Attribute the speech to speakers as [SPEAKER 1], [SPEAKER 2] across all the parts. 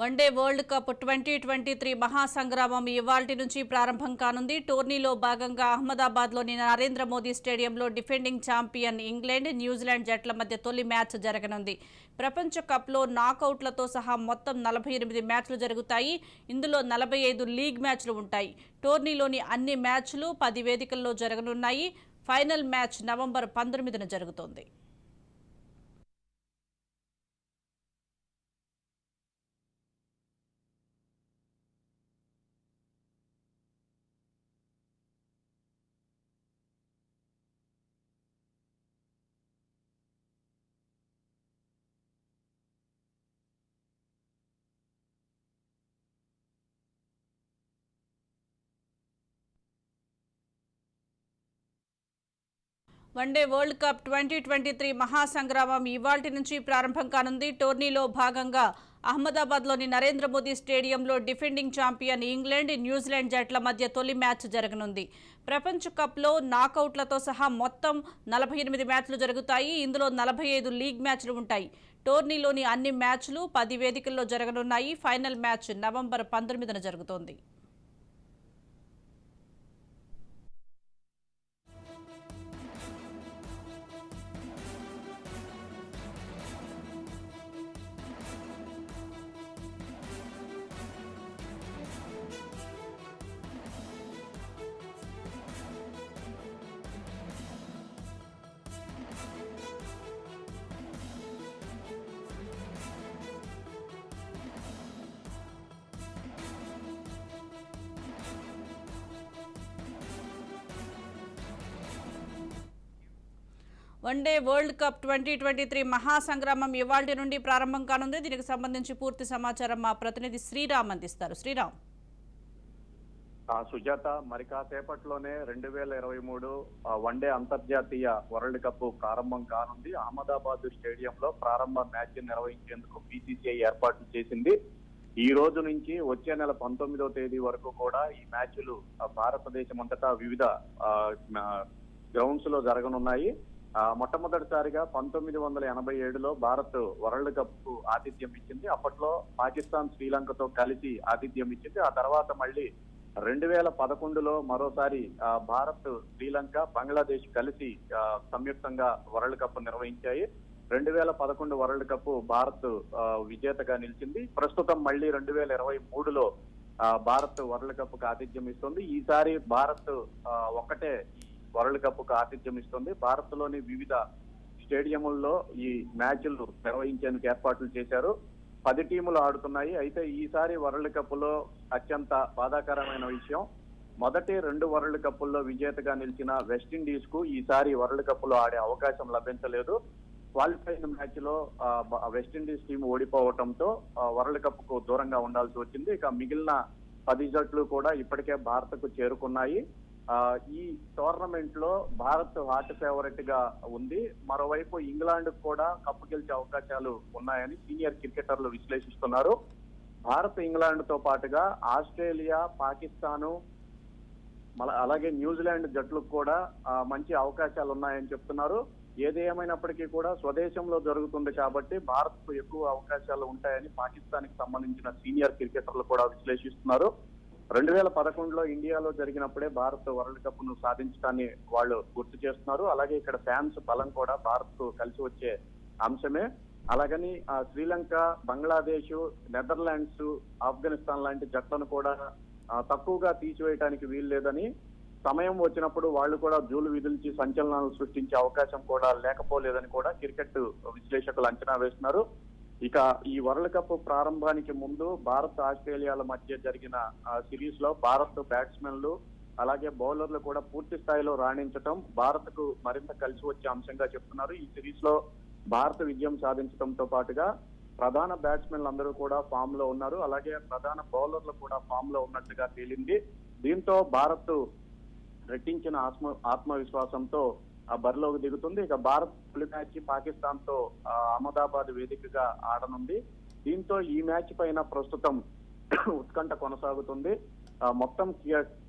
[SPEAKER 1] One day world cup twenty twenty three మహాసంగ్రామం ఇవాల్టి నుంచి ప్రారంభం కానుంది. టోర్నీలో భాగంగా అహ్మదాబాద్లోని నరేంద్ర మోదీ స్టేడియంలో డిఫెండింగ్ ఛాంపియన్ ఇంగ్లాండ్ న్యూజిలాండ్ జట్ల మధ్య తొలి మ్యాచ్ జరగనుంది. ప్రపంచ కప్లో నాకౌట్లతో సహా మొత్తం నలభై ఎనిమిది మ్యాచ్లు జరుగుతాయి. ఇందులో నలభై ఐదు లీగ్ మ్యాచ్లు ఉంటాయి. టోర్నీలోని అన్ని మ్యాచ్లు పది వేదికల్లో జరగనున్నాయి. ఫైనల్ మ్యాచ్ నవంబర్ పంతొమ్మిదిన జరుగుతోంది. One day world cup twenty twenty three మహాసంగ్రామం ఇవాల్టి నుంచి ప్రారంభం కానుంది. టోర్నీలో భాగంగా అహ్మదాబాద్లోని నరేంద్ర మోదీ స్టేడియంలో డిఫెండింగ్ ఛాంపియన్ ఇంగ్లాండ్ న్యూజిలాండ్ జట్ల మధ్య తొలి మ్యాచ్ జరగనుంది. ప్రపంచ కప్లో నాకౌట్లతో సహా మొత్తం నలభై ఎనిమిది మ్యాచ్లు జరుగుతాయి. ఇందులో నలభై ఐదు లీగ్ మ్యాచ్లు ఉంటాయి. టోర్నీలోని అన్ని మ్యాచ్లు పది వేదికల్లో జరగనున్నాయి. ఫైనల్ మ్యాచ్ నవంబర్ పంతొమ్మిదిన జరుగుతోంది. One day world cup twenty twenty three మహాసంగ్రామం ఇవాళ నుండి ప్రారంభం కానుంది. దీనికి సంబంధించి పూర్తి సమాచారం మా ప్రతినిధి శ్రీరామ్ అందిస్తారు. శ్రీరామ్.
[SPEAKER 2] సుజాత మరి కాసేపట్లోనే రెండు వేల ఇరవై మూడు వన్డే అంతర్జాతీయ వరల్డ్ కప్ ప్రారంభం కానుంది. అహ్మదాబాద్ స్టేడియంలో ప్రారంభ మ్యాచ్ నిర్వహించేందుకు బీసీసీఐ ఏర్పాట్లు చేసింది. ఈ రోజు నుంచి వచ్చే నెల పంతొమ్మిదవ తేదీ వరకు కూడా ఈ మ్యాచ్లు భారతదేశం అంతటా వివిధ గ్రౌండ్స్లో జరగనున్నాయి. మొట్టమొదటిసారిగా పంతొమ్మిది వందల ఎనభై ఏడులో భారత్ వరల్డ్ కప్కు ఆతిథ్యం ఇచ్చింది. అప్పట్లో పాకిస్తాన్ శ్రీలంకతో కలిసి ఆతిథ్యం ఇచ్చింది. ఆ తర్వాత మళ్ళీ రెండు వేల పదకొండులో మరోసారి భారత్ శ్రీలంక బంగ్లాదేశ్ కలిసి సంయుక్తంగా వరల్డ్ కప్ నిర్వహించాయి. రెండు వేల పదకొండు వరల్డ్ కప్ భారత్ విజేతగా నిలిచింది. ప్రస్తుతం మళ్ళీ రెండు వేల ఇరవై మూడులో భారత్ వరల్డ్ కప్కు ఆతిథ్యం ఇస్తుంది. ఈసారి భారత్ ఒకటే ఒక్కటే ఈ వరల్డ్ కప్కు ఆతిథ్యం ఇస్తుంది. భారత్లోని వివిధ స్టేడియంల్లో ఈ మ్యాచ్లు నిర్వహించేందుకు ఏర్పాట్లు చేశారు. పది టీములు ఆడుతున్నాయి. అయితే ఈసారి వరల్డ్ కప్లో అత్యంత బాధాకరమైన విషయం మొదటి రెండు వరల్డ్ కప్పుల్లో విజేతగా నిలిచిన వెస్టిండీస్కు ఈసారి వరల్డ్ కప్లో ఆడే అవకాశం లభించలేదు. క్వాలిఫైన్ మ్యాచ్లో వెస్టిండీస్ టీం ఓడిపోవడంతో వరల్డ్ కప్కు దూరంగా ఉండాల్సి వచ్చింది. ఇక మిగిలిన పది జట్లు కూడా ఇప్పటికే భారత్కు చేరుకున్నాయి. ఈ టోర్నమెంట్లో భారత్ హాట్ ఫేవరెట్గా ఉంది. మరోవైపు ఇంగ్లాండ్ కూడా కప్పు గెలిచే అవకాశాలు ఉన్నాయని సీనియర్ క్రికెటర్లు విశ్లేషిస్తున్నారు. భారత్ ఇంగ్లాండ్తో పాటుగా ఆస్ట్రేలియా పాకిస్తాను అలాగే న్యూజిలాండ్ జట్లకు కూడా మంచి అవకాశాలు ఉన్నాయని చెప్తున్నారు. ఏది ఏమైనప్పటికీ కూడా స్వదేశంలో జరుగుతుంది కాబట్టి భారత్ ఎక్కువ అవకాశాలు ఉంటాయని పాకిస్తాన్కి సంబంధించిన సీనియర్ క్రికెటర్లు కూడా విశ్లేషిస్తున్నారు. రెండు వేల పదకొండులో ఇండియాలో జరిగినప్పుడే భారత్ వరల్డ్ కప్ను సాధించడాన్ని వాళ్ళు గుర్తు చేస్తున్నారు. అలాగే ఇక్కడ ఫ్యాన్స్ బలం కూడా భారత్ కలిసి వచ్చే అంశమే. అలాగని శ్రీలంక బంగ్లాదేశ్ నెదర్లాండ్స్ ఆఫ్ఘనిస్తాన్ లాంటి జట్లను కూడా తక్కువగా తీసివేయడానికి వీలు లేదని సమయం వచ్చినప్పుడు వాళ్ళు కూడా జూలు విధుల్చి సంచలనాలు సృష్టించే అవకాశం కూడా లేకపోలేదని కూడా క్రికెట్ విశ్లేషకులు అంచనా వేస్తున్నారు. ఇక ఈ వరల్డ్ కప్ ప్రారంభానికి ముందు భారత్ ఆస్ట్రేలియాల మధ్య జరిగిన సిరీస్లో భారత్ బ్యాట్స్మెన్లు అలాగే బౌలర్లు కూడా పూర్తి స్థాయిలో రాణించటం భారత్కు మరింత కలిసి వచ్చే అంశంగా చెప్తున్నారు. ఈ సిరీస్లో భారత విజయం సాధించడంతో పాటుగా ప్రధాన బ్యాట్స్మెన్లు అందరూ కూడా ఫామ్లో ఉన్నారు. అలాగే ప్రధాన బౌలర్లు కూడా ఫామ్లో ఉన్నట్టుగా తేలింది. దీంతో భారత్ రెట్టించిన ఆత్మ ఆత్మవిశ్వాసంతో బరిలోకి దిగుతుంది. ఇక భారత్ తొలి మ్యాచ్ పాకిస్తాన్తో అహ్మదాబాద్ వేదికగా ఆడనుంది. దీంతో ఈ మ్యాచ్ పైన ప్రస్తుతం ఉత్కంఠ కొనసాగుతుంది. మొత్తం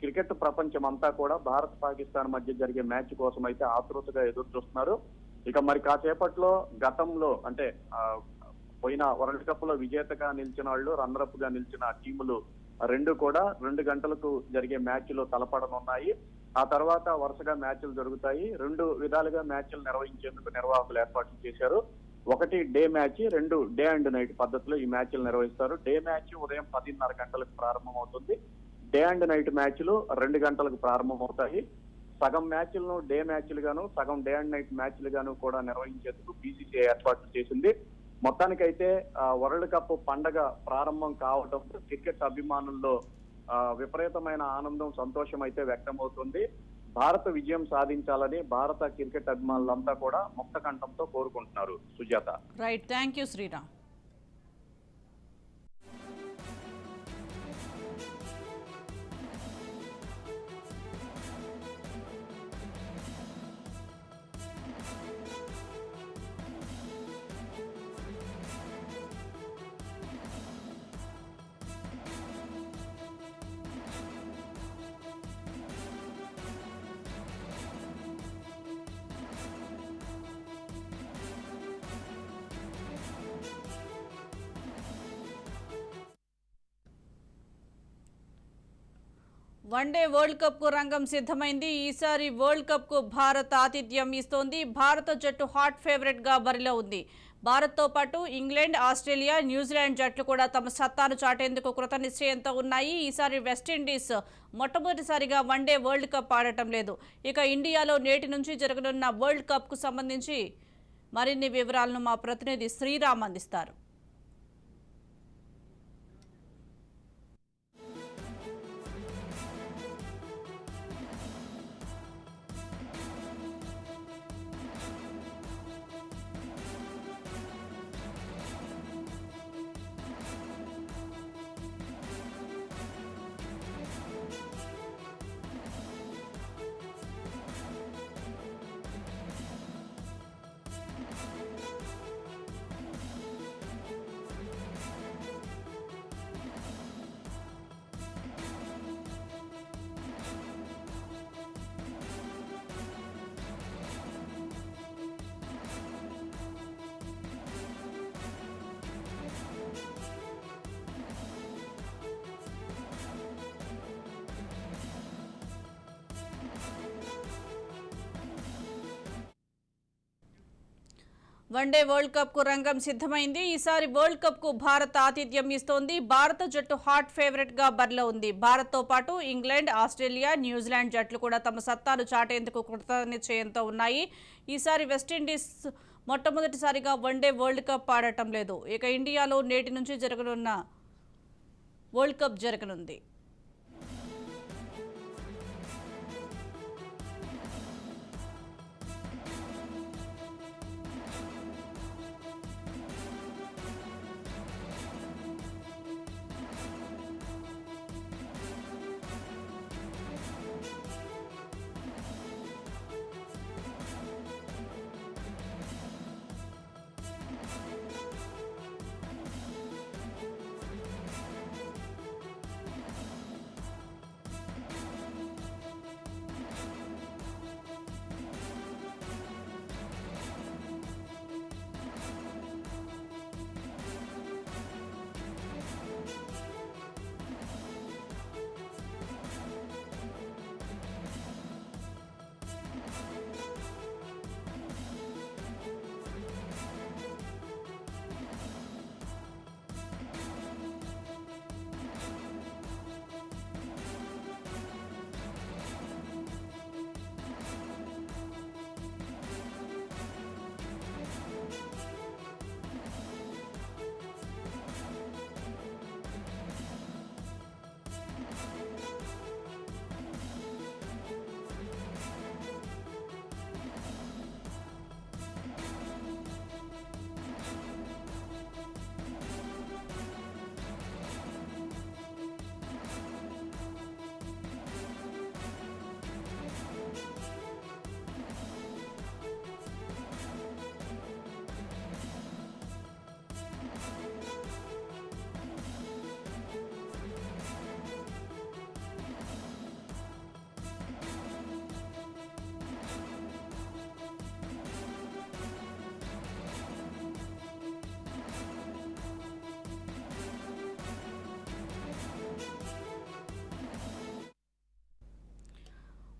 [SPEAKER 2] క్రికెట్ ప్రపంచం అంతా కూడా భారత్ పాకిస్తాన్ మధ్య జరిగే మ్యాచ్ కోసం అయితే ఆతృతగా ఎదురు చూస్తున్నారు ఇక మరి కాసేపట్లో గతంలో అంటే పోయిన వరల్డ్ కప్లో విజేతగా నిలిచిన వాళ్ళు రన్నరప్గా నిలిచిన టీములు రెండు కూడా రెండు గంటలకు జరిగే మ్యాచ్లో తలపడనున్నాయి. ఆ తర్వాత వరుసగా మ్యాచ్లు జరుగుతాయి. రెండు విధాలుగా మ్యాచ్లు నిర్వహించేందుకు నిర్వాహకులు ఏర్పాట్లు చేశారు. ఒకటి డే మ్యాచ్ రెండు డే అండ్ నైట్ పద్ధతిలో ఈ మ్యాచ్లు నిర్వహిస్తారు. డే మ్యాచ్ ఉదయం పదిన్నర గంటలకు ప్రారంభమవుతుంది. డే అండ్ నైట్ మ్యాచ్లు రెండు గంటలకు ప్రారంభమవుతాయి. సగం మ్యాచ్లను డే మ్యాచ్లుగాను సగం డే అండ్ నైట్ మ్యాచ్లుగాను కూడా నిర్వహించేందుకు బీసీసీఐ ఏర్పాట్లు చేసింది. మొత్తానికైతే వరల్డ్ కప్ పండగ ప్రారంభం కావడంతో క్రికెట్ అభిమానుల్లో విపరీతమైన ఆనందం సంతోషం అయితే వ్యక్తమవుతుంది. భారత విజయం సాధించాలని భారత క్రికెట్ అభిమానులంతా కూడా ముక్త కంఠంతో కోరుకుంటున్నారు. Sujatha.
[SPEAKER 1] Right thank you Sriram one day world కప్కు రంగం సిద్ధమైంది. ఈసారి వరల్డ్ కప్కు భారత్ ఆతిథ్యం ఇస్తోంది. భారత జట్టు హాట్ ఫేవరెట్గా బరిలో ఉంది. భారత్తో పాటు ఇంగ్లాండ్ ఆస్ట్రేలియా న్యూజిలాండ్ జట్లు కూడా తమ సత్తాను చాటేందుకు కృత నిశ్చయంతో ఉన్నాయి. ఈసారి వెస్టిండీస్ మొట్టమొదటిసారిగా వన్డే వరల్డ్ కప్ ఆడటం లేదు. ఇక ఇండియాలో నేటి నుంచి జరగనున్న వరల్డ్ కప్కు సంబంధించి మరిన్ని వివరాలను మా ప్రతినిధి శ్రీరామ్ అందిస్తారు. వన్డే వరల్డ్ కప్కు రంగం సిద్ధమైంది. ఈసారి వరల్డ్ కప్కు భారత్ ఆతిథ్యం ఇస్తోంది. భారత జట్టు హాట్ ఫేవరెట్గా బరిలో ఉంది. భారత్తో పాటు ఇంగ్లాండ్ ఆస్ట్రేలియా న్యూజిలాండ్ జట్లు కూడా తమ సత్తాను చాటేందుకు కృతనిశ్చయంతో ఉన్నాయి. ఈసారి వెస్టిండీస్ మొట్టమొదటిసారిగా వన్డే వరల్డ్ కప్ ఆడటం లేదు. ఇక ఇండియాలో నేటి నుంచి జరగనున్న వరల్డ్ కప్ జరగనుంది.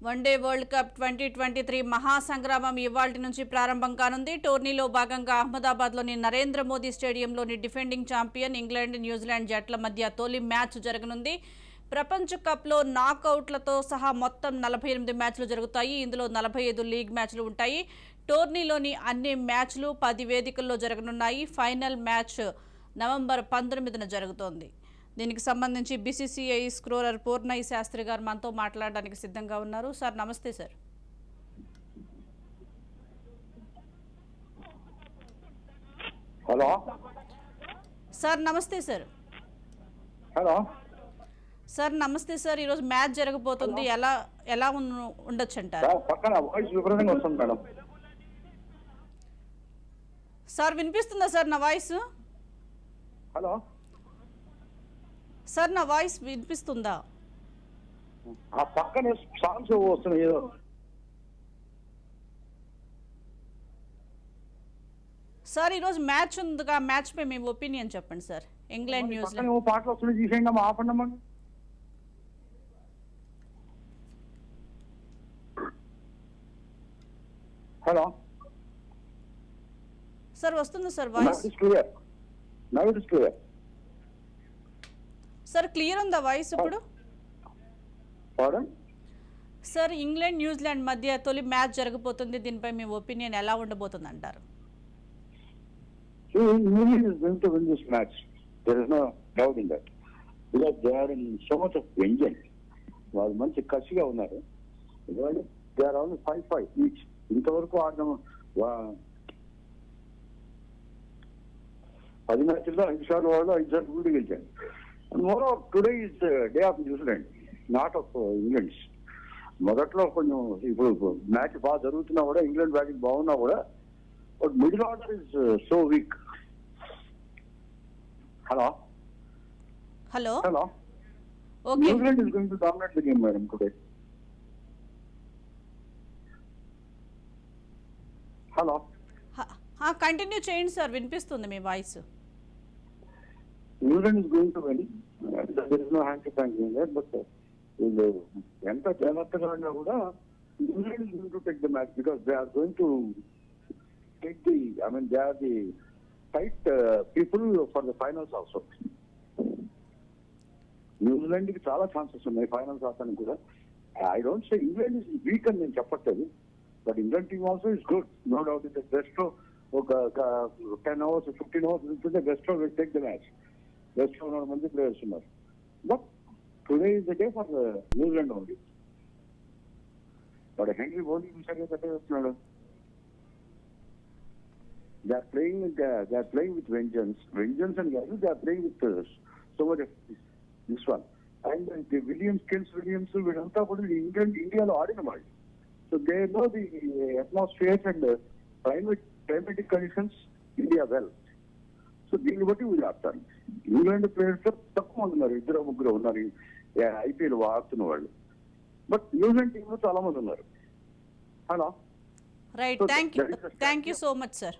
[SPEAKER 1] One day world cup twenty twenty three మహాసంగ్రామం ఇవాళ నుంచి ప్రారంభం కానుంది. టోర్నీలో భాగంగా అహ్మదాబాద్లోని Narendra Modi స్టేడియంలోని defending champion England New Zealand జట్ల మధ్య తొలి మ్యాచ్ జరగనుంది. ప్రపంచ కప్లో నాకౌట్లతో సహా మొత్తం నలభై ఎనిమిది మ్యాచ్లు జరుగుతాయి. ఇందులో నలభై ఐదు లీగ్ మ్యాచ్లు ఉంటాయి. టోర్నీలోని అన్ని మ్యాచ్లు పది వేదికల్లో జరగనున్నాయి. ఫైనల్ మ్యాచ్ నవంబర్ పంతొమ్మిదిన జరుగుతోంది. దీనికి సంబంధించి బీసీసీఐ స్క్రోరర్ పూర్ణయ్య శాస్త్రి గారు మనతో మాట్లాడడానికి సిద్ధంగా ఉన్నారు. సార్ నమస్తే సార్.
[SPEAKER 3] హలో.
[SPEAKER 1] సార్ నమస్తే సార్.
[SPEAKER 3] హలో.
[SPEAKER 1] సార్ నమస్తే సార్. ఈరోజు మ్యాచ్ జరగబోతుంది. ఎలా ఎలా ఉండొచ్చు అంటారు
[SPEAKER 3] సార్
[SPEAKER 1] వినిపిస్తుందా సార్ నా వాయిస్
[SPEAKER 3] హలో.
[SPEAKER 1] సార్ నా వాయిస్ వినిపిస్తుందా?
[SPEAKER 3] ఆ పక్కన సాంగ్స్ వస్తున్నాయి ఏదో.
[SPEAKER 1] సార్ ఈరోజు మ్యాచ్ ఉందిగా మ్యాచ్ పై మీ ఒపీనియన్ చెప్పండి సార్. ఇంగ్లాండ్ న్యూజిలాండ్
[SPEAKER 3] పాటలు వస్తున్నాయి తీసేయండి అమ్మా ఆపండి అమ్మా హలో.
[SPEAKER 1] సార్ వస్తుందా
[SPEAKER 3] sir voice. Clear. Is clear.
[SPEAKER 1] Sir clear ఉందా వాయిస్ ఇప్పుడు? సార్ ఇంగ్లాండ్ న్యూజిలాండ్ మధ్య తొలి మ్యాచ్ జరగబోతుంది. దీనిపై మీ ఒపీనియన్ ఎలా ఉండబోతుంది అంటారు
[SPEAKER 3] England is going to win this match. There is no doubt in that. Because they are in so much of vengeance. వాళ్ళు మంచి కసిగా ఉన్నారు. They are only five five each ఇంతవరకు ఆడిన వా- పది మ్యాచ్ల్లో ఐదు సార్లు వాళ్ళు ఐదు సార్లు కూడా గెలిచారు more of today is day of New Zealand not of England's మొదట్లో కొంచెం ఇప్పుడు మ్యాచ్ బాగా జరుగుతున్నా కూడా ఇంగ్లాండ్ బ్యాటింగ్ బాగున్నా కూడా but middle order is so weak hello
[SPEAKER 1] hello
[SPEAKER 3] hello New Zealand is going to dominate the game madam today hello
[SPEAKER 1] continue చేయండి sir వినిపిస్తుంది మీ voice
[SPEAKER 3] New Zealand is going to win there is no hand to thank but వీళ్ళు ఎంత జాగ్రత్తగా ఆడినా కూడా New Zealand is going to take the match because they are going to take the I mean they are the tight people for the finals also న్యూజిలాండ్కి చాలా chances ఉన్నాయి finals ఆడటానికి కూడా. I don't say England is weak అని నేను చెప్పట్లేదు but England team also is good no doubt in the best ఒక ten hours fifteen hours ఉంటుంటే best take the match best ఉన్న మంది ప్లేయర్స్ ఉన్నారు but today is the day for New Zealand only but Henry bowling చూసాక కట్టే వస్తున్నాడు they are playing they are playing with vengeance vengeance అని కాదు they are playing with so much this one and the Williams kills Williams వీళ్ళంతా కూడా England ఇండియాలో ఆడిన వాళ్ళు so they know the atmospheres and climate climatic conditions India well so దీన్ని బట్టి వీళ్ళు ఆడతారు ఇంగ్లాండ్ ప్లేయర్స్ తక్కువ మంది ఉన్నారు. ఇద్దరు ముగ్గురు ఉన్నారు. ఐపీఎల్ ఆడుతున్న వాళ్ళు. బట్ న్యూజిలాండ్ టీంలో చాలా మంది ఉన్నారు.
[SPEAKER 1] Hello
[SPEAKER 3] right thank you
[SPEAKER 1] thank you so much sir